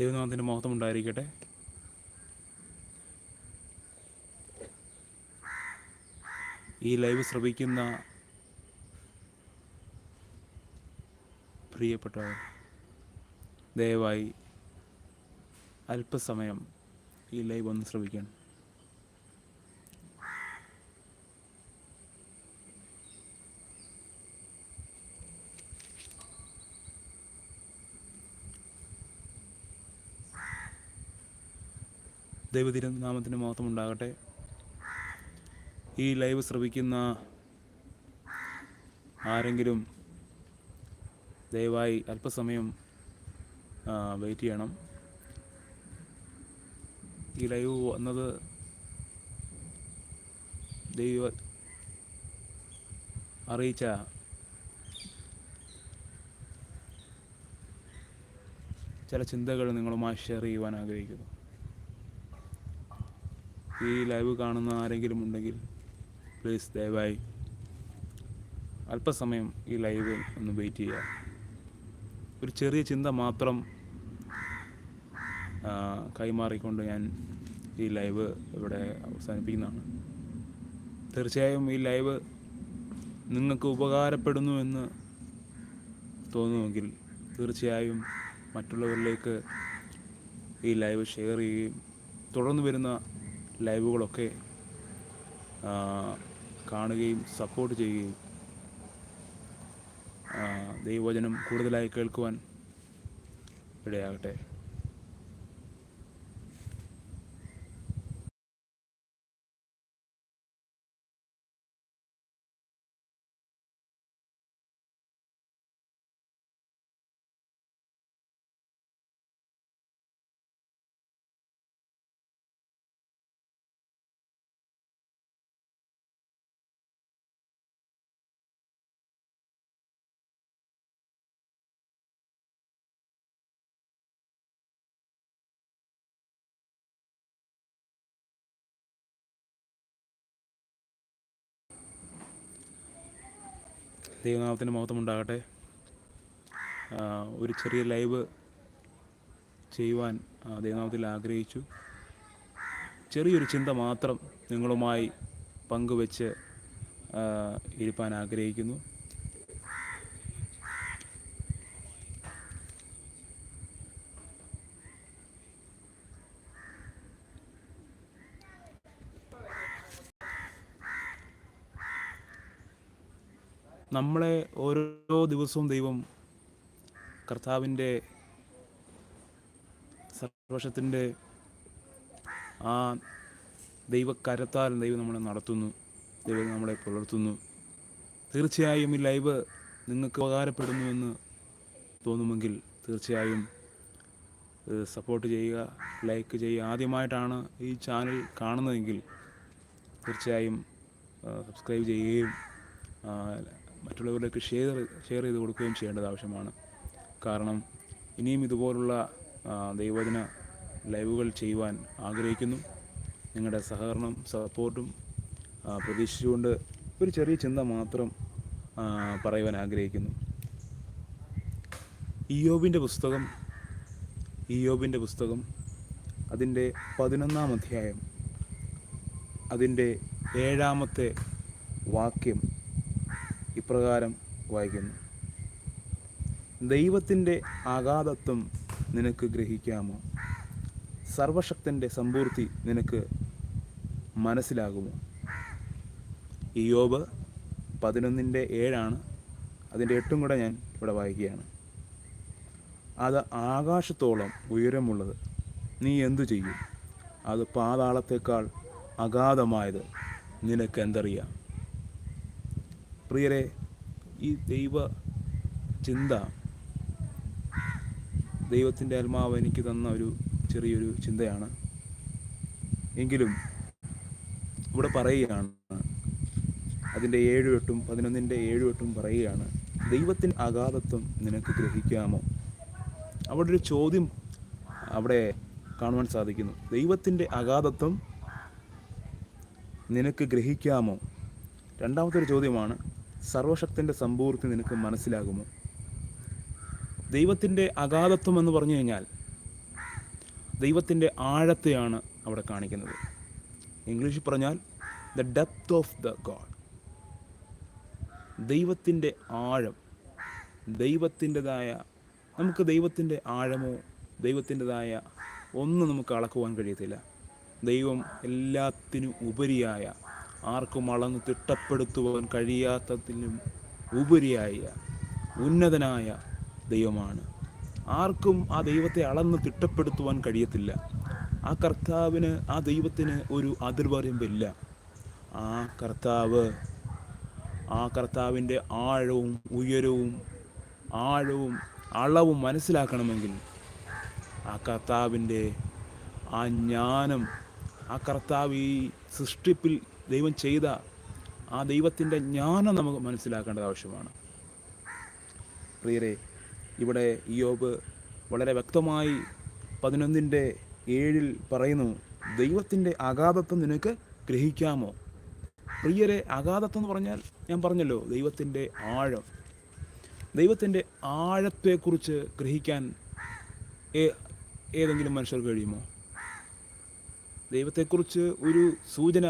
ദൈവനാമത്തിന്റെ മഹത്വം ഉണ്ടായിരിക്കട്ടെ. ഈ ലൈവ് ശ്രവിക്കുന്ന പ്രിയപ്പെട്ടവർ ദയവായി അല്പസമയം ഈ ലൈവ് ഒന്ന് ശ്രവിക്കണം. ദൈവതിരുനാമത്തിന് മഹത്വം ഉണ്ടാകട്ടെ ഈ ലൈവ് ശ്രവിക്കുന്ന ആരെങ്കിലും ദയവായി അല്പസമയം വെയിറ്റ് ചെയ്യണം. ഈ ലൈവ് വന്നത് ദൈവ അറിയിച്ച ചില ചിന്തകൾ നിങ്ങളുമായി ഷെയർ ചെയ്യുവാൻ ആഗ്രഹിക്കുന്നു. ഈ ലൈവ് കാണുന്ന ആരെങ്കിലും ഉണ്ടെങ്കിൽ പ്ലീസ് ദയവായി അല്പസമയം ഈ ലൈവ് ഒന്ന് വെയിറ്റ് ചെയ്യുക. ഒരു ചെറിയ ചിന്ത മാത്രം കൈമാറിക്കൊണ്ട് ഞാൻ ഈ ലൈവ് ഇവിടെ അവസാനിപ്പിക്കുന്നതാണ്. തീർച്ചയായും ഈ ലൈവ് നിങ്ങൾക്ക് ഉപകാരപ്പെടുന്നു എന്ന് തോന്നുമെങ്കിൽ തീർച്ചയായും മറ്റുള്ളവരിലേക്ക് ഈ ലൈവ് ഷെയർ ചെയ്യുകയും തുടർന്ന് വരുന്ന ലൈവുകളൊക്കെ കാണുകയും സപ്പോർട്ട് ചെയ്യുകയും ദൈവവചനം കൂടുതലായി കേൾക്കുവാൻ ഇടയാകട്ടെ. ദൈവനാമത്തിന്റെ മഹത്വം ഉണ്ടാകട്ടെ ഒരു ചെറിയ ലൈവ് ചെയ്യുവാൻ ദൈവനാമത്തിൽ ആഗ്രഹിച്ചു. ചെറിയൊരു ചിന്ത മാത്രം നിങ്ങളുമായി പങ്കുവെച്ച് ഇരിപ്പാൻ ആഗ്രഹിക്കുന്നു. നമ്മളെ ഓരോ ദിവസവും ദൈവം കർത്താവിന്റെ സർവശത്തിന്റെ ആ ദൈവക്കരത്താൽ ദൈവം നമ്മളെ നടത്തുന്നു. ദൈവം നമ്മളെ പുലർത്തുന്നു. തീർച്ചയായും ഈ ലൈവ് നിങ്ങൾക്ക് ഉപകാരപ്പെടുന്നു എന്ന് തോന്നുമെങ്കിൽ തീർച്ചയായും സപ്പോർട്ട് ചെയ്യുക ലൈക്ക് ചെയ്യുക. ആദ്യമായിട്ടാണ് ഈ ചാനൽ കാണുന്നതെങ്കിൽ തീർച്ചയായും സബ്സ്ക്രൈബ് ചെയ്യുകയും മറ്റുള്ളവരിലേക്ക് ഷെയർ ഷെയർ ചെയ്ത് കൊടുക്കുകയും ചെയ്യേണ്ടത് ആവശ്യമാണ്. കാരണം ഇനിയും ഇതുപോലുള്ള ദൈവജന ലൈവുകൾ ചെയ്യുവാൻ ആഗ്രഹിക്കുന്നു. നിങ്ങളുടെ സഹകരണം സപ്പോർട്ടും പ്രതീക്ഷിച്ചുകൊണ്ട് ഒരു ചെറിയ ചിന്ത മാത്രം പറയുവാൻ ആഗ്രഹിക്കുന്നു. ഇയോബിന്റെ പുസ്തകം ഇയോബിന്റെ പുസ്തകം അതിന്റെ പതിനൊന്നാം അധ്യായം അതിന്റെ ഏഴാമത്തെ വാക്യം ഇപ്രകാരം വായിക്കുന്നു. ദൈവത്തിന്റെ അഗാധത്വം നിനക്ക് ഗ്രഹിക്കാമോ? സർവശക്തന്റെ സമ്പൂർത്തി നിനക്ക് മനസ്സിലാകുമോ? ഇയോബ് പതിനൊന്നിന്റെ ഏഴാണ്. അതിന്റെ എട്ടും കൂടെ ഞാൻ ഇവിടെ വായിക്കുകയാണ്. അത് ആകാശത്തോളം ഉയരമുള്ളത്. നീ എന്തു ചെയ്യും? അത് പാതാളത്തേക്കാൾ അഗാധമായത് നിനക്ക് എന്തറിയാം? പ്രിയരെ ഈ ദൈവ ചിന്ത ദൈവത്തിന്റെ ആത്മാവ് എനിക്ക് തന്ന ഒരു ചെറിയൊരു ചിന്തയാണ്. എങ്കിലും ഇവിടെ പറയുകയാണ് അതിന്റെ ഏഴും എട്ടും പതിനൊന്നിന്റെ ഏഴും എട്ടും പറയുകയാണ് ദൈവത്തിന്റെ അഗാധത്വം നിനക്ക് ഗ്രഹിക്കാമോ? അവിടെ ഒരു ചോദ്യം അവിടെ കാണുവാൻ സാധിക്കുന്നു. ദൈവത്തിന്റെ അഗാധത്വം നിനക്ക് ഗ്രഹിക്കാമോ? രണ്ടാമത്തെ ഒരു ചോദ്യമാണ് സർവശക്തന്റെ സമ്പൂർത്തി നിനക്ക് മനസ്സിലാകുമോ? ദൈവത്തിന്റെ അഗാധത്വം എന്ന് പറഞ്ഞു കഴിഞ്ഞാൽ ദൈവത്തിന്റെ ആഴത്തെയാണ് അവിടെ കാണിക്കുന്നത്. ഇംഗ്ലീഷിൽ പറഞ്ഞാൽ the depth of the god ദൈവത്തിന്റെ ആഴം ദൈവത്തിന്റെതായ നമുക്ക് ദൈവത്തിന്റെ ആഴമോ ദൈവത്തിന്റെതായ ഒന്നും നമുക്ക് അളക്കുവാൻ കഴിയത്തില്ല. ദൈവം എല്ലാത്തിനും ഉപരിയായ ആർക്കും അളന്ന് തിട്ടപ്പെടുത്തുവാൻ കഴിയാത്തതിലും ഉപരിയായ ഉന്നതനായ ദൈവമാണ്. ആർക്കും ആ ദൈവത്തെ അളന്ന് തിട്ടപ്പെടുത്തുവാൻ കഴിയത്തില്ല. ആ കർത്താവിന് ആ ദൈവത്തിന് ഒരു അതിർവരമ്പില്ല ആ കർത്താവ് ആ കർത്താവിന്റെ ആഴവും ഉയരവും ആഴവും അളവും മനസ്സിലാക്കണമെങ്കിൽ ആ കർത്താവിന്റെ ആ ജ്ഞാനം ആ കർത്താവ് ഈ സൃഷ്ടിപ്പിൽ ദൈവം ചെയ്ത ആ ദൈവത്തിന്റെ ജ്ഞാനം നമുക്ക് മനസ്സിലാക്കേണ്ടത് ആവശ്യമാണ്. പ്രിയരെ ഇവിടെ യോബ് വളരെ വ്യക്തമായി പതിനൊന്നിന്റെ ഏഴിൽ പറയുന്നു ദൈവത്തിന്റെ അഗാധത്വം നിനക്ക് ഗ്രഹിക്കാമോ? പ്രിയരെ അഗാധത്വം എന്ന് പറഞ്ഞാൽ ഞാൻ പറഞ്ഞല്ലോ ദൈവത്തിന്റെ ആഴം. ദൈവത്തിന്റെ ആഴത്തെക്കുറിച്ച് ഗ്രഹിക്കാൻ ഏതെങ്കിലും മനുഷ്യർക്ക് കഴിയുമോ? ദൈവത്തെക്കുറിച്ച് ഒരു സൂചന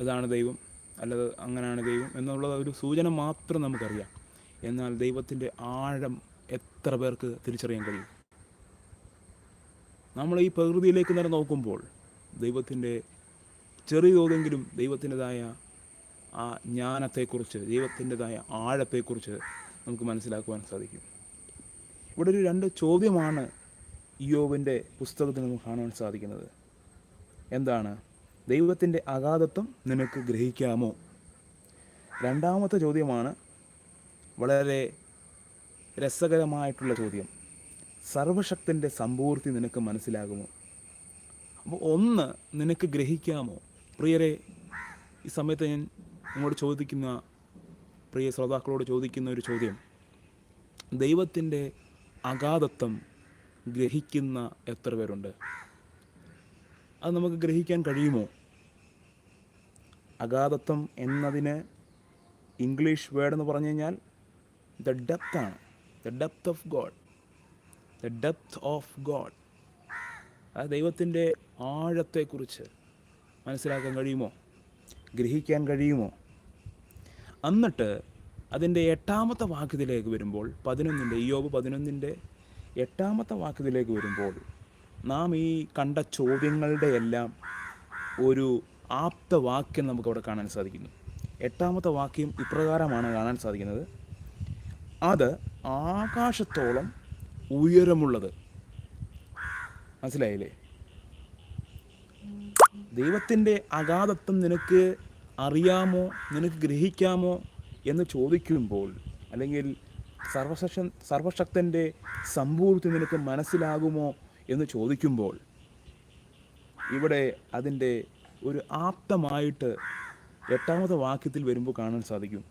ഇതാണ് ദൈവം. അല്ലത് അങ്ങനെയാണ് ദൈവം എന്നുള്ള ഒരു സൂചന മാത്രം നമുക്കറിയാം. എന്നാൽ ദൈവത്തിന്റെ ആഴം എത്ര പേർക്ക് തിരിച്ചറിയാൻ കഴിയും? നമ്മൾ ഈ പ്രകൃതിയിലേക്ക് നേരെ നോക്കുമ്പോൾ ദൈവത്തിന്റെ ചെറിയ തോതെങ്കിലും ദൈവത്തിന്റെതായ ആ ജ്ഞാനത്തെക്കുറിച്ച് ദൈവത്തിന്റെതായ ആഴത്തെക്കുറിച്ച് നമുക്ക് മനസ്സിലാക്കുവാൻ സാധിക്കും. ഇവിടെ ഒരു രണ്ട് ചോദ്യമാണ് ഇയോവിന്റെ പുസ്തകത്തിൽ നമുക്ക് കാണുവാൻ സാധിക്കുന്നത്. എന്താണ്? ദൈവത്തിന്റെ അഗാധത്വം നിനക്ക് ഗ്രഹിക്കാമോ? രണ്ടാമത്തെ ചോദ്യമാണ് വളരെ രസകരമായിട്ടുള്ള ചോദ്യം. സർവശക്തന്റെ സമ്പൂർത്തി നിനക്ക് മനസ്സിലാകുമോ? അപ്പോൾ ഒന്ന് നിനക്ക് ഗ്രഹിക്കാമോ? പ്രിയരെ ഈ സമയത്ത് ഞാൻ നിങ്ങളോട് ചോദിക്കുന്ന പ്രിയ ശ്രോതാക്കളോട് ചോദിക്കുന്ന ഒരു ചോദ്യം. ദൈവത്തിന്റെ അഗാധത്വം ഗ്രഹിക്കുന്ന എത്ര പേരുണ്ട്? അത് നമുക്ക് ഗ്രഹിക്കാൻ കഴിയുമോ? അഗാധത്വം എന്നതിന് ഇംഗ്ലീഷ് വേർഡ് എന്ന് പറഞ്ഞു കഴിഞ്ഞാൽ ദ ഡെപ്ത് ആണ്. The depth of god the depth of god ആ ദൈവത്തിന്റെ ആഴത്തെക്കുറിച്ച് മനസ്സിലാക്കാൻ കഴിയുമോ? ഗ്രഹിക്കാൻ കഴിയുമോ? എന്നിട്ട് അതിന്റെ എട്ടാമത്തെ വാക്യത്തിലേക്ക് വരുമ്പോൾ പതിനൊന്നിന്റെ ഇയോബ് പതിനൊന്നിന്റെ എട്ടാമത്തെ വാക്യത്തിലേക്ക് വരുമ്പോൾ നാം ഈ കണ്ട ചോദ്യങ്ങളുടെ എല്ലാം ഒരു ആപ്തവാക്യം നമുക്ക് അവിടെ കാണാൻ സാധിക്കുന്നു. എട്ടാമത്തെ വാക്യം ഇപ്രകാരമാണ് കാണാൻ സാധിക്കുന്നത്. അത് ആകാശത്തോളം ഉയരമുള്ളത്. മനസ്സിലായില്ലേ? ദൈവത്തിന്റെ അഗാധത്വം നിനക്ക് അറിയാമോ? നിനക്ക് ഗ്രഹിക്കാമോ? എന്ന് ചോദിക്കുമ്പോൾ അല്ലെങ്കിൽ സർവശക്ഷൻ സർവശക്തന്റെ സമ്പൂർത്തി നിനക്ക് മനസ്സിലാകുമോ? എന്ന് ചോദിക്കുമ്പോൾ ഇവിടെ അതിന്റെ ഒരു ആപ്തമായിട്ട് എട്ടാമത്തെ വാക്യത്തിൽ വരുമ്പോൾ കാണാൻ സാധിക്കും.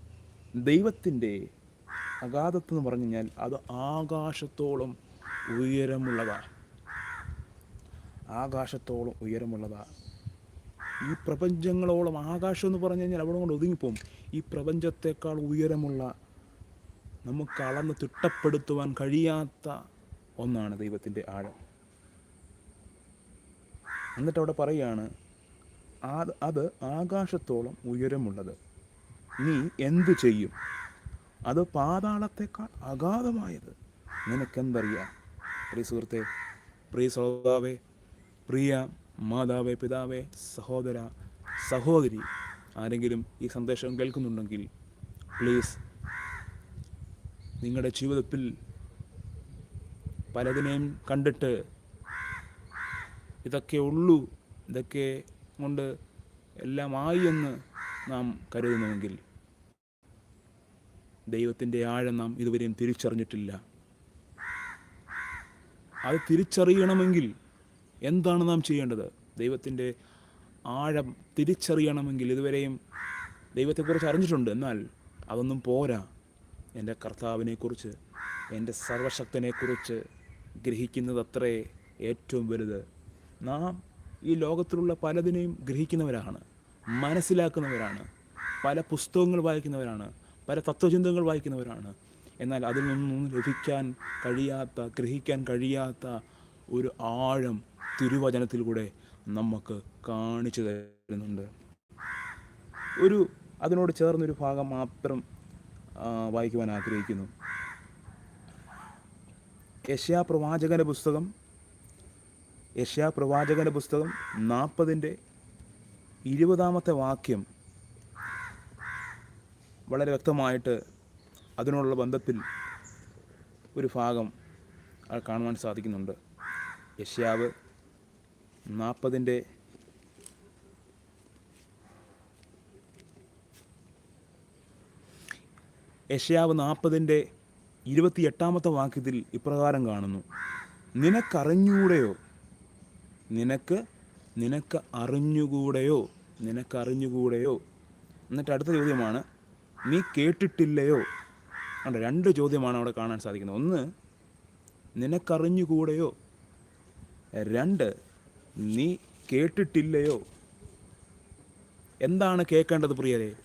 ദൈവത്തിന്റെ അഗാധത്വം എന്ന് പറഞ്ഞു കഴിഞ്ഞാൽ അത് ആകാശത്തോളം ഉയരമുള്ളതാണ് ആകാശത്തോളം ഉയരമുള്ളതാ. ഈ പ്രപഞ്ചങ്ങളോളം ആകാശം എന്ന് പറഞ്ഞു കഴിഞ്ഞാൽ അവിടെ കൊണ്ട് ഒതുങ്ങിപ്പോവും. ഈ പ്രപഞ്ചത്തെക്കാൾ ഉയരമുള്ള നമുക്ക് അളന്ന് തിട്ടപ്പെടുത്തുവാൻ കഴിയാത്ത ഒന്നാണ് ദൈവത്തിന്റെ ആഴം. എന്നിട്ട് അവിടെ പറയുകയാണ് അത് അത് ആകാശത്തോളം ഉയരമുള്ളത്. നീ എന്തു ചെയ്യും? അത് പാതാളത്തെക്കാൾ അഗാധമായത്. നിനക്കെന്തറിയാം? പ്രിയ സുഹൃത്തെ പ്രിയ ശ്രോതാവേ പ്രിയ മാതാവേ പിതാവേ സഹോദര സഹോദരി ആരെങ്കിലും ഈ സന്ദേശം കേൾക്കുന്നുണ്ടെങ്കിൽ പ്ലീസ് നിങ്ങളുടെ ജീവിതത്തിൽ പലതിനെയും കണ്ടിട്ട് ഇതൊക്കെ ഉള്ളൂ. ഇതൊക്കെ കൊണ്ട് എല്ലാം ആയി എന്ന് നാം കരുതുന്നുവെങ്കിൽ ദൈവത്തിന്റെ ആഴം നാം ഇതുവരെയും തിരിച്ചറിഞ്ഞിട്ടില്ല. അത് തിരിച്ചറിയണമെങ്കിൽ എന്താണ് നാം ചെയ്യേണ്ടത്? ദൈവത്തിന്റെ ആഴം തിരിച്ചറിയണമെങ്കിൽ ഇതുവരെയും ദൈവത്തെക്കുറിച്ച് അറിഞ്ഞിട്ടുണ്ട്. എന്നാൽ അതൊന്നും പോരാ. എന്റെ കർത്താവിനെക്കുറിച്ച് എന്റെ സർവശക്തനെക്കുറിച്ച് ഗ്രഹിക്കുന്നത് അത്രേ ഏറ്റവും വലുത് നാം ഈ ലോകത്തിലുള്ള പലതിനെയും ഗ്രഹിക്കുന്നവരാണ് മനസ്സിലാക്കുന്നവരാണ് പല പുസ്തകങ്ങൾ വായിക്കുന്നവരാണ് പല തത്വചിന്തകൾ വായിക്കുന്നവരാണ്. എന്നാൽ അതിൽ നിന്നും ലഭിക്കാൻ കഴിയാത്ത ഗ്രഹിക്കാൻ കഴിയാത്ത ഒരു ആഴം തിരുവചനത്തിലൂടെ നമുക്ക് കാണിച്ചു തരുന്നുണ്ട്. ഒരു അതിനോട് ചേർന്നൊരു ഭാഗം മാത്രം വായിക്കുവാൻ ആഗ്രഹിക്കുന്നു. യഷ്യാ പ്രവാചകന്റെ പുസ്തകം യഷ്യാ പ്രവാചകന്റെ പുസ്തകം നാൽപ്പതിന്റെ ഇരുപതാമത്തെ വാക്യം വളരെ വ്യക്തമായിട്ട് അതിനോടുള്ള ബന്ധത്തിൽ ഒരു ഭാഗം കാണുവാൻ സാധിക്കുന്നുണ്ട്. യഷ്യാവ് നാൽപ്പതിന്റെ യഷ്യാവ് നാൽപ്പതിന്റെ ഇരുപത്തിയെട്ടാമത്തെ വാക്യത്തിൽ ഇപ്രകാരം കാണുന്നു. നിനക്കറിഞ്ഞൂടെയോ നിനക്ക് നിനക്ക് അറിഞ്ഞുകൂടെയോ? നിനക്ക് അറിഞ്ഞുകൂടെയോ? എന്നിട്ട് അടുത്ത ചോദ്യമാണ് നീ കേട്ടിട്ടില്ലയോ? ഉണ്ട് രണ്ട് ചോദ്യമാണ് അവിടെ കാണാൻ സാധിക്കുന്നത്. ഒന്ന് നിനക്കറിഞ്ഞുകൂടെയോ? രണ്ട് നീ കേട്ടിട്ടില്ലയോ? എന്താണ് കേൾക്കേണ്ടത് പ്രിയരെ?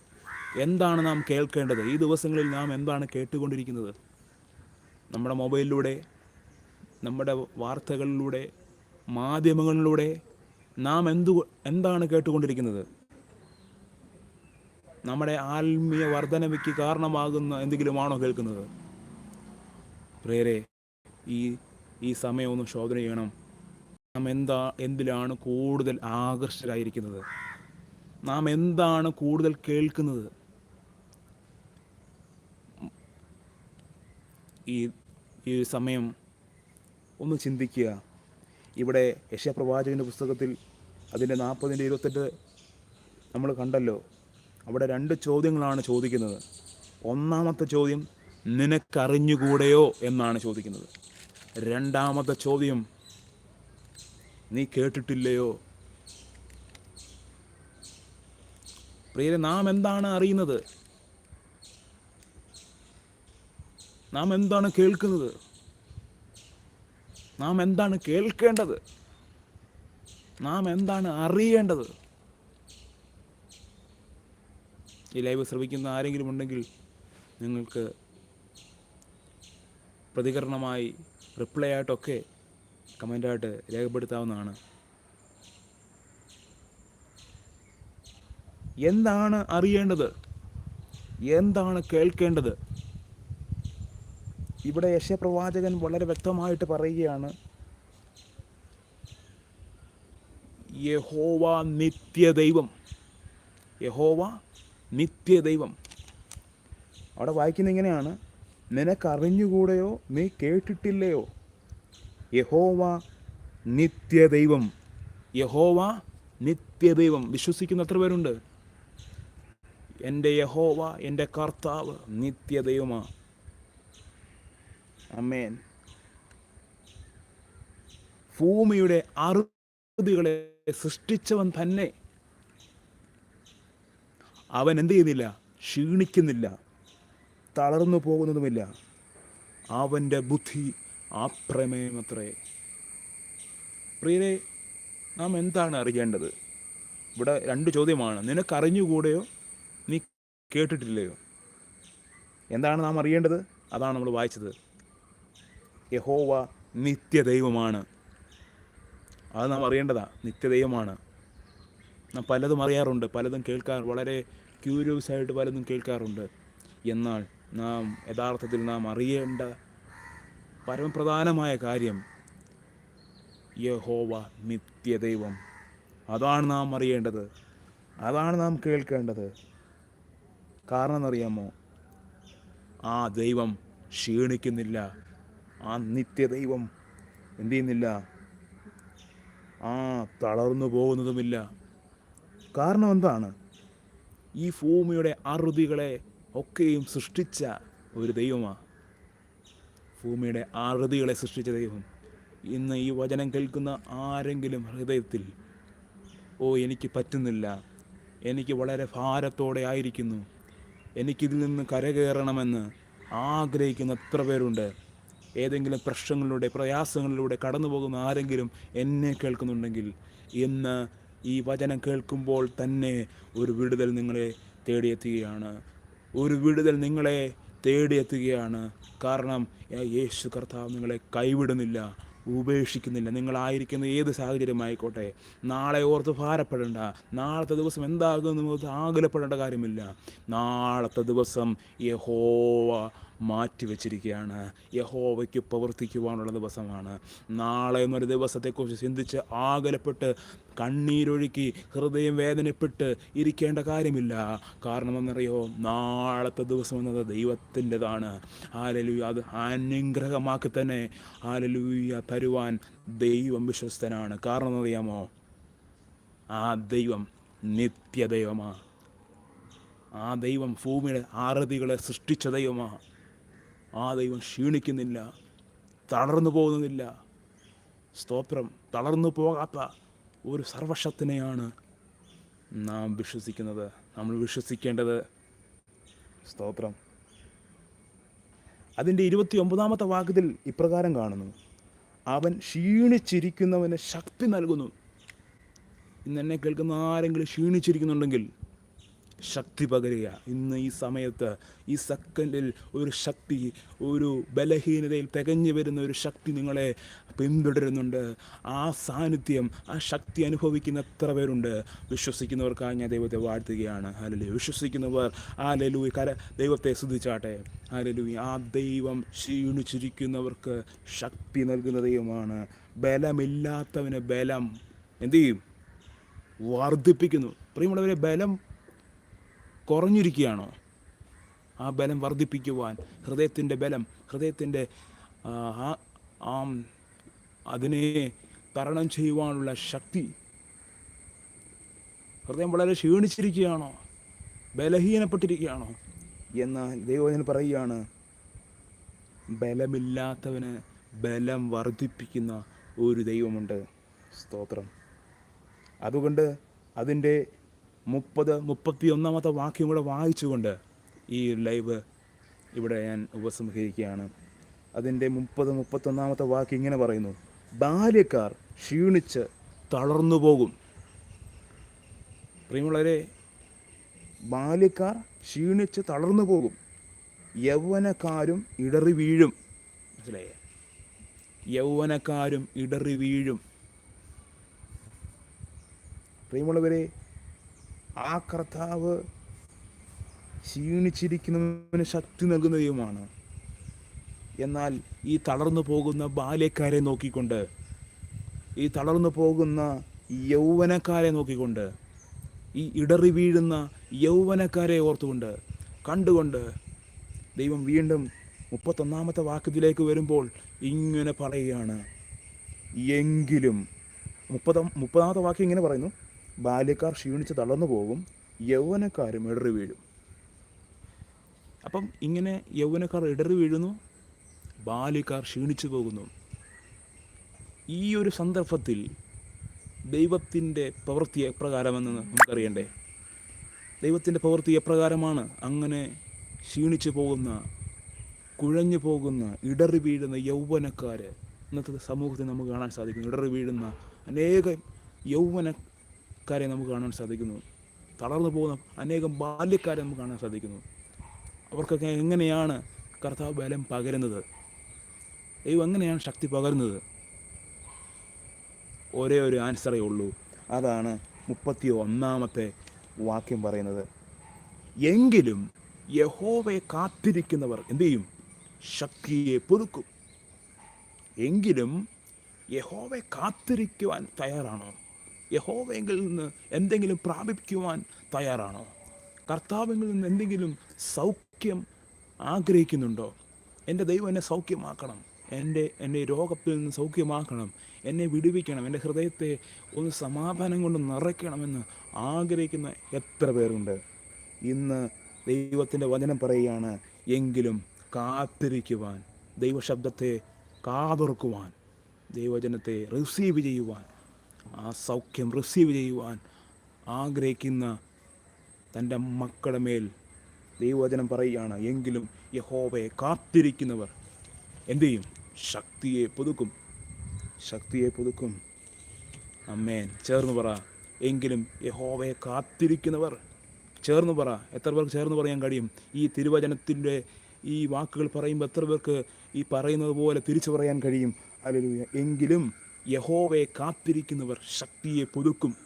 എന്താണ് നാം കേൾക്കേണ്ടത്? ഈ ദിവസങ്ങളിൽ നാം എന്താണ് കേട്ടുകൊണ്ടിരിക്കുന്നത്? നമ്മുടെ മൊബൈലിലൂടെ നമ്മുടെ വാർത്തകളിലൂടെ മാധ്യമങ്ങളിലൂടെ നാം എന്തു എന്താണ് കേട്ടുകൊണ്ടിരിക്കുന്നത്? നമ്മുടെ ആത്മീയ വർധനവയ്ക്ക് കാരണമാകുന്ന എന്തെങ്കിലുമാണോ കേൾക്കുന്നത്? പ്രിയരെ ഈ ഈ സമയം ഒന്ന് ശോധന ചെയ്യണം. നാം എന്താ എന്തിലാണ് കൂടുതൽ ആകർഷകരായിരിക്കുന്നത്? നാം എന്താണ് കൂടുതൽ കേൾക്കുന്നത്? ഈ ഈ സമയം ഒന്ന് ചിന്തിക്കുക. ഇവിടെ യശപ്രവാചകന്റെ പുസ്തകത്തിൽ അതിന്റെ നാൽപ്പതിന്റെ ഇരുപത്തെട്ട് നമ്മൾ കണ്ടല്ലോ. അവിടെ രണ്ട് ചോദ്യങ്ങളാണ് ചോദിക്കുന്നത്. ഒന്നാമത്തെ ചോദ്യം നിനക്കറിഞ്ഞുകൂടെയോ? എന്നാണ് ചോദിക്കുന്നത്. രണ്ടാമത്തെ ചോദ്യം നീ കേട്ടിട്ടില്ലയോ? പ്രിയരെ നാം എന്താണ് അറിയുന്നത്? നാം എന്താണ് കേൾക്കുന്നത്? നാം എന്താണ് കേൾക്കേണ്ടത്? നാം എന്താണ് അറിയേണ്ടത്? ഈ ലൈവ് ശ്രവിക്കുന്ന ആരെങ്കിലും ഉണ്ടെങ്കിൽ നിങ്ങൾക്ക് പ്രതികരണമായി റിപ്ലൈ ആയിട്ടൊക്കെ കമന്റായിട്ട് രേഖപ്പെടുത്താവുന്നതാണ്. എന്താണ് അറിയേണ്ടത്? എന്താണ് കേൾക്കേണ്ടത്? ഇവിടെ യശപ്രവാചകൻ വളരെ വ്യക്തമായിട്ട് പറയുകയാണ് യഹോവ നിത്യദൈവം. യഹോവ നിത്യദൈവം. അവിടെ വായിക്കുന്ന ഇങ്ങനെയാണ് നിനക്കറിഞ്ഞുകൂടെയോ? നീ കേട്ടിട്ടില്ലയോ? യഹോവ നിത്യദൈവം. യഹോവ നിത്യദൈവം. വിശ്വസിക്കുന്ന എത്ര പേരുണ്ട്. എന്റെ യഹോവ എന്റെ കർത്താവ് നിത്യദൈവമാ. അമ്മേൻ ഭൂമിയുടെ അറുതികളെ സൃഷ്ടിച്ചവൻ തന്നെ. അവൻ എന്ത് ചെയ്യുന്നില്ല? ക്ഷീണിക്കുന്നില്ല. തളർന്നു പോകുന്നതുമില്ല. അവന്റെ ബുദ്ധി അപ്രമേയമത്രേ. പ്രിയരെ നാം എന്താണ് അറിയേണ്ടത്? ഇവിടെ രണ്ട് ചോദ്യമാണ്. നിനക്കറിഞ്ഞുകൂടെയോ? നീ കേട്ടിട്ടില്ലയോ? എന്താണ് നാം അറിയേണ്ടത്? അതാണ് നമ്മൾ വായിച്ചത്. യഹോവ നിത്യദൈവമാണ്. അത് നാം അറിയേണ്ടതാ നിത്യദൈവമാണ്. നാം പലതും അറിയാറുണ്ട് പലതും കേൾക്കാർ വളരെ ക്യൂരിയസ് ആയിട്ട് പലതും കേൾക്കാറുണ്ട്. എന്നാൽ നാം യഥാർത്ഥത്തിൽ നാം അറിയേണ്ട പരമപ്രധാനമായ കാര്യം യഹോവ നിത്യദൈവം. അതാണ് നാം അറിയേണ്ടത് അതാണ് നാം കേൾക്കേണ്ടത്. കാരണം എന്നറിയാമോ? ആ ദൈവം ക്ഷീണിക്കുന്നില്ല. ആ നിത്യദൈവം എന്തു ചെയ്യുന്നില്ല? ആ തളർന്നു പോകുന്നതുമില്ല. കാരണം എന്താണ്? ഈ ഭൂമിയുടെ അറുതികളെ ഒക്കെയും സൃഷ്ടിച്ച ഒരു ദൈവമാണ് ഭൂമിയുടെ അറുതികളെ സൃഷ്ടിച്ച ദൈവം. ഇന്ന് ഈ വചനം കേൾക്കുന്ന ആരെങ്കിലും ഹൃദയത്തിൽ ഓ എനിക്ക് പറ്റുന്നില്ല. എനിക്ക് വളരെ ഭാരത്തോടെ ആയിരിക്കുന്നു. എനിക്കിതിൽ നിന്ന് കരകയറണമെന്ന് ആഗ്രഹിക്കുന്ന എത്ര പേരുണ്ട്. ഏതെങ്കിലും പ്രശ്നങ്ങളിലൂടെ പ്രയാസങ്ങളിലൂടെ കടന്നു പോകുന്ന ആരെങ്കിലും എന്നെ കേൾക്കുന്നുണ്ടെങ്കിൽ ഇന്ന് ഈ വചനം കേൾക്കുമ്പോൾ തന്നെ ഒരു വിടുതൽ നിങ്ങളെ തേടിയെത്തുകയാണ്. ഒരു വിടുതൽ നിങ്ങളെ തേടിയെത്തുകയാണ്. കാരണം യേശു കർത്താവ് നിങ്ങളെ കൈവിടുന്നില്ല ഉപേക്ഷിക്കുന്നില്ല. നിങ്ങളായിരിക്കുന്ന ഏത് സാഹചര്യമായിക്കോട്ടെ നാളെ ഓർത്ത് ഭാരപ്പെടേണ്ട നാളത്തെ ദിവസം എന്താകുമെന്ന് ആകുലപ്പെടേണ്ട കാര്യമില്ല. നാളത്തെ ദിവസം യഹോവ മാറ്റി വച്ചിരിക്കുകയാണ്. യഹോവയ്ക്ക് പ്രവർത്തിക്കുവാനുള്ള ദിവസമാണ്. നാളെ എന്നൊരു ദിവസത്തെക്കുറിച്ച് ചിന്തിച്ച് ആകലപ്പെട്ട് കണ്ണീരൊഴുക്കി ഹൃദയം വേദനപ്പെട്ട് ഇരിക്കേണ്ട കാര്യമില്ല. കാരണം എന്നറിയോ? നാളത്തെ ദിവസം എന്നത് ദൈവത്തിന്റെതാണ്. ആലലൂയ അത് അനുഗ്രഹമാക്കി തന്നെ ആലലൂയ തരുവാൻ ദൈവം വിശ്വസ്തനാണ്. കാരണം എന്നറിയാമോ? ആ ദൈവം നിത്യദൈവമാണ് ആ ദൈവം ഭൂമിയുടെ ആരതികളെ സൃഷ്ടിച്ച ദൈവമാണ് ആ ദൈവം ക്ഷീണിക്കുന്നില്ല തളർന്നു പോകുന്നില്ല. സ്തോത്രം. തളർന്നു പോകാത്ത ഒരു സർവശത്തിനെയാണ് നാം വിശ്വസിക്കുന്നത്. നമ്മൾ വിശ്വസിക്കേണ്ടത് സ്തോത്രം. അതിന്റെ ഇരുപത്തി ഒമ്പതാമത്തെ വാക്യത്തിൽ ഇപ്രകാരം കാണുന്നു. അവൻ ക്ഷീണിച്ചിരിക്കുന്നവന് ശക്തി നൽകുന്നു. ഇന്ന് എന്നെ കേൾക്കുന്ന ആരെങ്കിലും ക്ഷീണിച്ചിരിക്കുന്നുണ്ടെങ്കിൽ ശക്തി പകരുക. ഇന്ന് ഈ സമയത്ത് ഈ സെക്കൻഡിൽ ഒരു ശക്തി ഒരു ബലഹീനതയിൽ തികഞ്ഞു വരുന്ന ഒരു ശക്തി നിങ്ങളെ പിന്തുടരുന്നുണ്ട്. ആ സാന്നിധ്യം ആ ശക്തി അനുഭവിക്കുന്ന എത്ര പേരുണ്ട്? വിശ്വസിക്കുന്നവർക്കായി ഞാൻ ദൈവത്തെ വാഴ്ത്തുകയാണ്. ഹലലു വിശ്വസിക്കുന്നവർ ആ ലലു കര ദൈവത്തെ ശ്രദ്ധിച്ചാട്ടെ ഹാലലു ആ ദൈവം ക്ഷീണിച്ചിരിക്കുന്നവർക്ക് ശക്തി നൽകുന്ന ദൈവമാണ്. ബലമില്ലാത്തവന് ബലം എന്തു ചെയ്യും? വർദ്ധിപ്പിക്കുന്നു. പ്രിയമുള്ളവരെ ബലം കുറഞ്ഞിരിക്കുകയാണോ? ആ ബലം വർദ്ധിപ്പിക്കുവാൻ ഹൃദയത്തിന്റെ ബലം ഹൃദയത്തിന്റെ ആ അതിനെ തരണം ചെയ്യുവാനുള്ള ശക്തി. ഹൃദയം വളരെ ക്ഷീണിച്ചിരിക്കുകയാണോ? ബലഹീനപ്പെട്ടിരിക്കുകയാണോ? എന്ന് ദൈവജന പറയുകയാണ്. ബലമില്ലാത്തവന് ബലം വർദ്ധിപ്പിക്കുന്ന ഒരു ദൈവമുണ്ട്. സ്തോത്രം. അതുകൊണ്ട് അതിന്റെ മുപ്പത് മുപ്പത്തി ഒന്നാമത്തെ വാക്യം കൂടെ വായിച്ചുകൊണ്ട് ഈ ലൈവ് ഇവിടെ ഞാൻ ഉപസംഹരിക്കുകയാണ്. അതിന്റെ മുപ്പത് മുപ്പത്തൊന്നാമത്തെ വാക്യം ഇങ്ങനെ പറയുന്നു. ബാല്യക്കാർ ക്ഷീണിച്ച് തളർന്നു പോകും. പ്രിയമുള്ളവരെ ബാല്യക്കാർ ക്ഷീണിച്ച് തളർന്നു പോകും. യൗവനക്കാരും ഇടറി വീഴും. മനസ്സിലായേ? യൗവനക്കാരും ഇടറി വീഴും. പ്രിയമുള്ളവരെ ആ കർത്താവ് ക്ഷീണിച്ചിരിക്കുന്നവന് ശക്തി നൽകുന്ന ദൈവമാണ്. എന്നാൽ ഈ തളർന്നു പോകുന്ന ബാല്യക്കാരെ നോക്കിക്കൊണ്ട് ഈ തളർന്നു പോകുന്ന യൗവനക്കാരെ നോക്കിക്കൊണ്ട് ഈ ഇടറി വീഴുന്ന യൗവനക്കാരെ ഓർത്തുകൊണ്ട് കണ്ടുകൊണ്ട് ദൈവം വീണ്ടും മുപ്പത്തൊന്നാമത്തെ വാക്യത്തിലേക്ക് വരുമ്പോൾ ഇങ്ങനെ പറയുകയാണ്. എങ്കിലും മുപ്പത് മുപ്പതാമത്തെ വാക്യം ഇങ്ങനെ പറയുന്നു. ബാല്യക്കാർ ക്ഷീണിച്ച് തളർന്നു പോകും യൗവനക്കാരും ഇടറി വീഴും. അപ്പം ഇങ്ങനെ യൗവനക്കാർ ഇടറി വീഴുന്നു ബാല്യക്കാർ ക്ഷീണിച്ചു പോകുന്നു. ഈ ഒരു സന്ദർഭത്തിൽ ദൈവത്തിന്റെ പ്രവൃത്തി എപ്രകാരമെന്ന് നമുക്കറിയണ്ടേ? ദൈവത്തിന്റെ പ്രവൃത്തി എപ്രകാരമാണ്? അങ്ങനെ ക്ഷീണിച്ചു പോകുന്ന കുഴഞ്ഞു പോകുന്ന ഇടറി വീഴുന്ന യൗവനക്കാർ ഇന്നത്തെ സമൂഹത്തിൽ നമുക്ക് കാണാൻ സാധിക്കുന്നു. ഇടറി വീഴുന്ന അനേകം യൗവനക്കാരെ നമുക്ക് കാണാൻ സാധിക്കുന്നു. തളർന്നു പോകുന്ന അനേകം ബാല്യക്കാരെ നമുക്ക് കാണാൻ സാധിക്കുന്നു. അവർക്കൊക്കെ എങ്ങനെയാണ് കർത്താവ് ബലം പകരുന്നത്? ദൈവം എങ്ങനെയാണ് ശക്തി പകരുന്നത്? ഒരേ ഒരു ആൻസറേ ഉള്ളൂ. അതാണ് മുപ്പത്തി ഒന്നാമത്തെ വാക്യം പറയുന്നത്. എങ്കിലും യഹോവയെ കാത്തിരിക്കുന്നവർ എന്തു ചെയ്യും? ശക്തിയെ പുതുക്കും. എങ്കിലും യഹോവയെ കാത്തിരിക്കുവാൻ തയ്യാറാണോ. യഹോവയെങ്കിൽ നിന്ന് എന്തെങ്കിലും പ്രാപിക്കുവാൻ തയ്യാറാണോ? കർത്താവെങ്കിൽ നിന്ന് എന്തെങ്കിലും സൗഖ്യം ആഗ്രഹിക്കുന്നുണ്ടോ? എന്റെ ദൈവം എന്നെ സൗഖ്യമാക്കണം. എന്റെ എന്റെ രോഗത്തിൽ നിന്ന് സൗഖ്യമാക്കണം. എന്നെ വിടുവിക്കണം. എന്റെ ഹൃദയത്തെ ഒന്ന് സമാധാനം കൊണ്ട് നിറയ്ക്കണമെന്ന് ആഗ്രഹിക്കുന്ന എത്ര പേരുണ്ട്? ഇന്ന് ദൈവത്തിന്റെ വചനം പറയുകയാണ് എങ്കിലും കാത്തിരിക്കുവാൻ. ദൈവശബ്ദത്തെ കാതോർക്കുവാൻ. ദൈവജനത്തെ റിസീവ് ചെയ്യുവാൻ. ആ സൗഖ്യം റിസീവ് ചെയ്യുവാൻ ആഗ്രഹിക്കുന്ന തന്റെ മക്കളുടെ മേൽ ദൈവവചനം പറയുകയാണ്. എങ്കിലും യഹോവയെ കാത്തിരിക്കുന്നവർ എന്തു ചെയ്യും? ശക്തിയെ പുതുക്കും. ശക്തിയെ പുതുക്കും. അമ്മേൻ ചേർന്ന് പറ. എങ്കിലും യഹോവയെ കാത്തിരിക്കുന്നവർ. ചേർന്ന് പറ. എത്ര പേർക്ക് ചേർന്ന് പറയാൻ കഴിയും? ഈ തിരുവചനത്തിന്റെ ഈ വാക്കുകൾ പറയുമ്പോൾ എത്ര പേർക്ക് ഈ പറയുന്നത് പോലെ തിരിച്ചു പറയാൻ കഴിയും? അല്ലെങ്കിൽ എങ്കിലും യഹോവയെ കാത്തിരിക്കുന്നവർ ശക്തിയെ പുതുക്കും.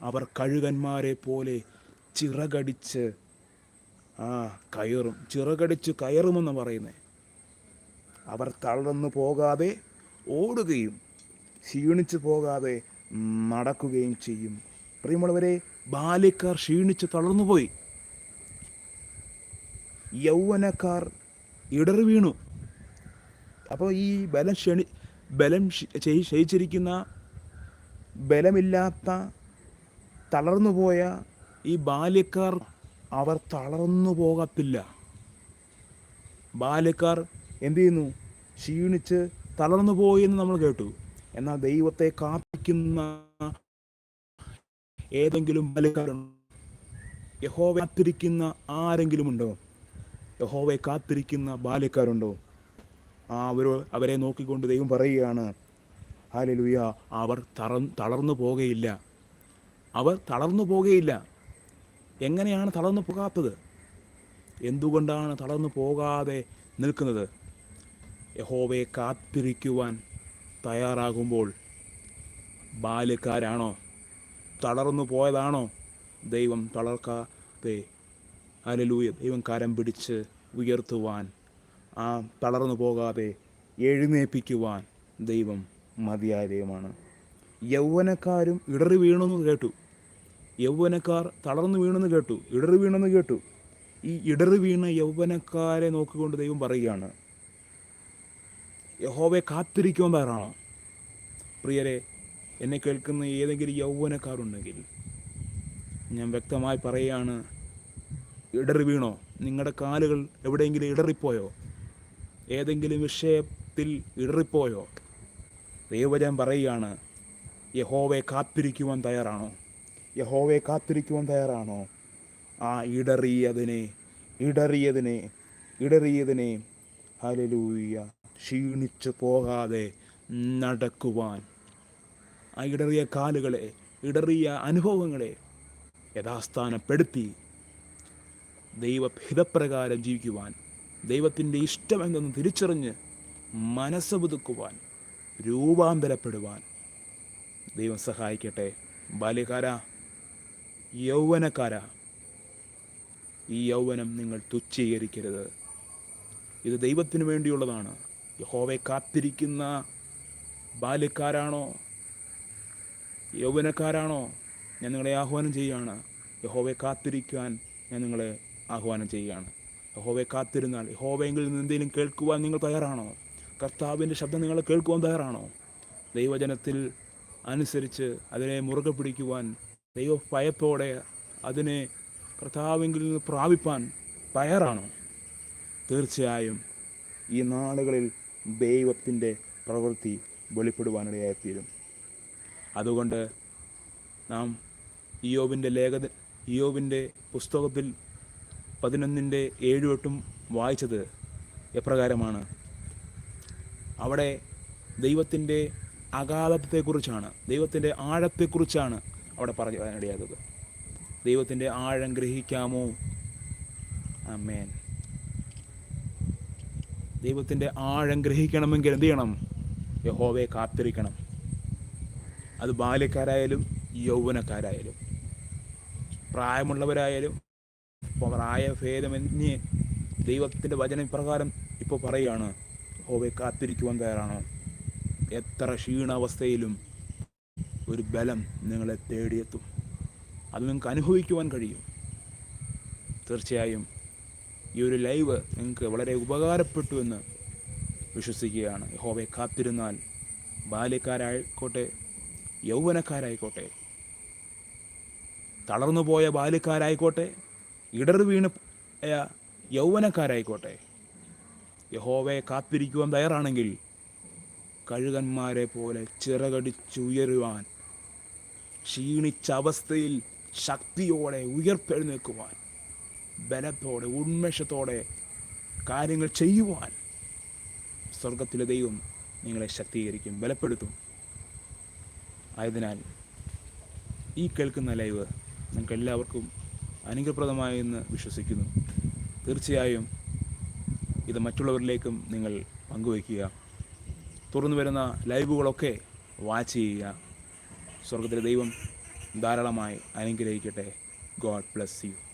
അവർ കഴുകന്മാരെ പോലെ ചിറകടിച്ച് ആ കയറും. ചിറകടിച്ച് കയറുമെന്ന് പറയുന്നത് അവർ തളർന്നു പോകാതെ ഓടുകയും ക്ഷീണിച്ചു പോകാതെ നടക്കുകയും ചെയ്യും. പ്രിയമുള്ളവരെ ബാല്യക്കാർ ക്ഷീണിച്ച് തളർന്നുപോയി യൗവനക്കാർ ഇടറി വീണു അപ്പോൾ ഈ ബലം ക്ഷണി ബലം ക്ഷയിച്ചിരിക്കുന്ന ബലമില്ലാത്ത തളർന്നുപോയ ഈ ബാല്യക്കാർ അവർ തളർന്നു പോകത്തില്ല. ബാല്യക്കാർ എന്തു ചെയ്യുന്നു? ക്ഷീണിച്ച് തളർന്നു പോയി എന്ന് നമ്മൾ കേട്ടു. എന്നാൽ ദൈവത്തെ കാത്തിക്കുന്ന ഏതെങ്കിലും ബാല്യക്കാരുണ്ടോ യഹോവയെ കാത്തിരിക്കുന്ന ആരെങ്കിലും ഉണ്ടോ? യഹോവയെ കാത്തിരിക്കുന്ന ബാല്യക്കാരുണ്ടോ? ആ അവർ അവരെ നോക്കിക്കൊണ്ട് ദൈവം പറയുകയാണ് ഹാലലുയ അവർ തറ തളർന്നു പോകുകയില്ല അവർ തളർന്നു പോകുകയില്ല എങ്ങനെയാണ് തളർന്നു പോകാത്തത്? എന്തുകൊണ്ടാണ് തളർന്നു പോകാതെ നിൽക്കുന്നത്? യഹോവയെ കാത്തിരിക്കുവാൻ തയ്യാറാകുമ്പോൾ ബാല്യക്കാരാണോ? തളർന്നു പോയതാണോ? ദൈവം തളർക്കാതെ അലലൂയ ദൈവം കരം പിടിച്ച് ഉയർത്തുവാൻ ആ തളർന്നു പോകാതെ എഴുന്നേൽപ്പിക്കുവാൻ ദൈവം മതിയായ ദൈവമാണ് യൗവനക്കാരും ഇടറി വീണെന്ന് കേട്ടു. യൗവനക്കാർ തളർന്നു വീണെന്ന് കേട്ടു. ഇടറി വീണെന്ന് കേട്ടു. ഈ ഇടറി വീണ യൗവനക്കാരെ നോക്കിക്കൊണ്ട് ദൈവം പറയുകയാണ് യഹോവയെ കാത്തിരിക്കുവാൻ തയ്യാറാണോ പ്രിയരെ എന്നെ കേൾക്കുന്ന ഏതെങ്കിലും യൗവനക്കാരുണ്ടെങ്കിൽ ഞാൻ വ്യക്തമായി പറയുകയാണ് ഇടറി വീണോ? നിങ്ങളുടെ കാലുകൾ എവിടെയെങ്കിലും ഇടറിപ്പോയോ? ഏതെങ്കിലും വിഷയത്തിൽ ഇടറിപ്പോയോ? ദൈവജൻ പറയുകയാണ് യഹോവയെ കാത്തിരിക്കുവാൻ തയ്യാറാണോ? യഹോവയെ കാത്തിരിക്കുവാൻ തയ്യാറാണോ? ആ ഇടറിയതിനെ ഇടറിയതിനെ ഇടറിയതിനെ. ഹലലൂയ ക്ഷീണിച്ചു പോകാതെ നടക്കുവാൻ. ആ ഇടറിയ കാലുകളെ ഇടറിയ അനുഭവങ്ങളെ യഥാസ്ഥാനപ്പെടുത്തി ദൈവഹിതപ്രകാരം ജീവിക്കുവാൻ ദൈവത്തിന്റെ ഇഷ്ടമെന്തെന്ന് തിരിച്ചറിഞ്ഞ് മനസ്സ് പുതുക്കുവാൻ രൂപാന്തരപ്പെടുവാൻ ദൈവം സഹായിക്കട്ടെ. ബാല്യക്കാര യൗവനക്കാര ഈ യൗവനം നിങ്ങൾ തുച്ഛീകരിക്കരുത്. ഇത് ദൈവത്തിന് വേണ്ടിയുള്ളതാണ്. യഹോവയെ കാത്തിരിക്കുന്ന ബാല്യക്കാരാണോ? യൗവനക്കാരാണോ? ഞാൻ നിങ്ങളെ ആഹ്വാനം ചെയ്യുകയാണ്. യഹോവയെ കാത്തിരിക്കാൻ ഞാൻ നിങ്ങളെ ആഹ്വാനം ചെയ്യുകയാണ്. യഹോവയെ കാത്തിരുന്നാൽ യഹോവയെങ്കിൽ നിന്ന് എന്തെങ്കിലും കേൾക്കുവാൻ നിങ്ങൾ തയ്യാറാണോ? കർത്താവിന്റെ ശബ്ദം നിങ്ങൾ കേൾക്കുവാൻ തയ്യാറാണോ? ദൈവജനത്തിൽ അനുസരിച്ച് അതിനെ മുറുകെ പിടിക്കുവാൻ ദൈവ ഭയത്തോടെ അതിനെ കർത്താവെങ്കിൽ നിന്ന് പ്രാപിപ്പാൻ തയ്യാറാണോ? തീർച്ചയായും ഈ നാളുകളിൽ ദൈവത്തിന്റെ പ്രവൃത്തി വെളിപ്പെടുവാനിടയായിത്തീരും. അതുകൊണ്ട് നാം ഇയോബിന്റെ ലേഖ ഇയോബിന്റെ പുസ്തകത്തിൽ പതിനൊന്നിന്റെ ഏഴു എട്ടും വായിച്ചത് എപ്രകാരമാണ്? അവിടെ ദൈവത്തിന്റെ അഗാധത്തെക്കുറിച്ചാണ് ദൈവത്തിന്റെ ആഴത്തെക്കുറിച്ചാണ് അവിടെ പറഞ്ഞു പറയാനിടയാകുന്നത് ദൈവത്തിന്റെ ആഴം ഗ്രഹിക്കാമോ? അമ്മേൻ ദൈവത്തിന്റെ ആഴം ഗ്രഹിക്കണമെങ്കിൽ എന്ത് ചെയ്യണം? യഹോവയെ കാത്തിരിക്കണം. അത് ബാല്യക്കാരായാലും യൗവനക്കാരായാലും പ്രായമുള്ളവരായാലും പ്രായഭേദമന്യേ ദൈവത്തിന്റെ വചന പ്രകാരം ഇപ്പോൾ പറയുകയാണ്. ഓവെ കാത്തിരിക്കുവാൻ തയ്യാറാണോ. എത്ര ക്ഷീണാവസ്ഥയിലും ഒരു ബലം നിങ്ങളെ തേടിയെത്തും. അത് നിങ്ങൾക്ക് അനുഭവിക്കുവാൻ കഴിയും. തീർച്ചയായും ഈ ഒരു ലൈവ് നിങ്ങൾക്ക് വളരെ ഉപകാരപ്പെട്ടു എന്ന് വിശ്വസിക്കുകയാണ്. ഹോവെ കാത്തിരുന്നാൽ ബാല്യക്കാരായിക്കോട്ടെ യൗവനക്കാരായിക്കോട്ടെ തളർന്നു പോയ ബാല്യക്കാരായിക്കോട്ടെ ഇടറി വീണ് യൗവനക്കാരായിക്കോട്ടെ. യഹോവയെ കാത്തിരിക്കുവാൻ തയ്യാറാണെങ്കിൽ കഴുകന്മാരെ പോലെ ചിറകടിച്ചുയരുവാൻ ക്ഷീണിച്ച അവസ്ഥയിൽ ശക്തിയോടെ ഉയർപ്പെഴുന്നേക്കുവാൻ ബലത്തോടെ ഉന്മേഷത്തോടെ കാര്യങ്ങൾ ചെയ്യുവാൻ സ്വർഗത്തിലെ ദൈവം നിങ്ങളെ ശക്തീകരിക്കും ബലപ്പെടുത്തും. ആയതിനാൽ ഈ കേൾക്കുന്ന ലൈവ് നിങ്ങൾക്ക് എല്ലാവർക്കും അനുഗ്രഹപ്രദമായി എന്ന് വിശ്വസിക്കുന്നു. തീർച്ചയായും ഇത് മറ്റുള്ളവരിലേക്കും നിങ്ങൾ പങ്കുവയ്ക്കുക. തുറന്നു വരുന്ന ലൈവുകളൊക്കെ വാച്ച് ചെയ്യുക. സ്വർഗത്തിലെ ദൈവം ധാരാളമായി അനുഗ്രഹിക്കട്ടെ. God bless you.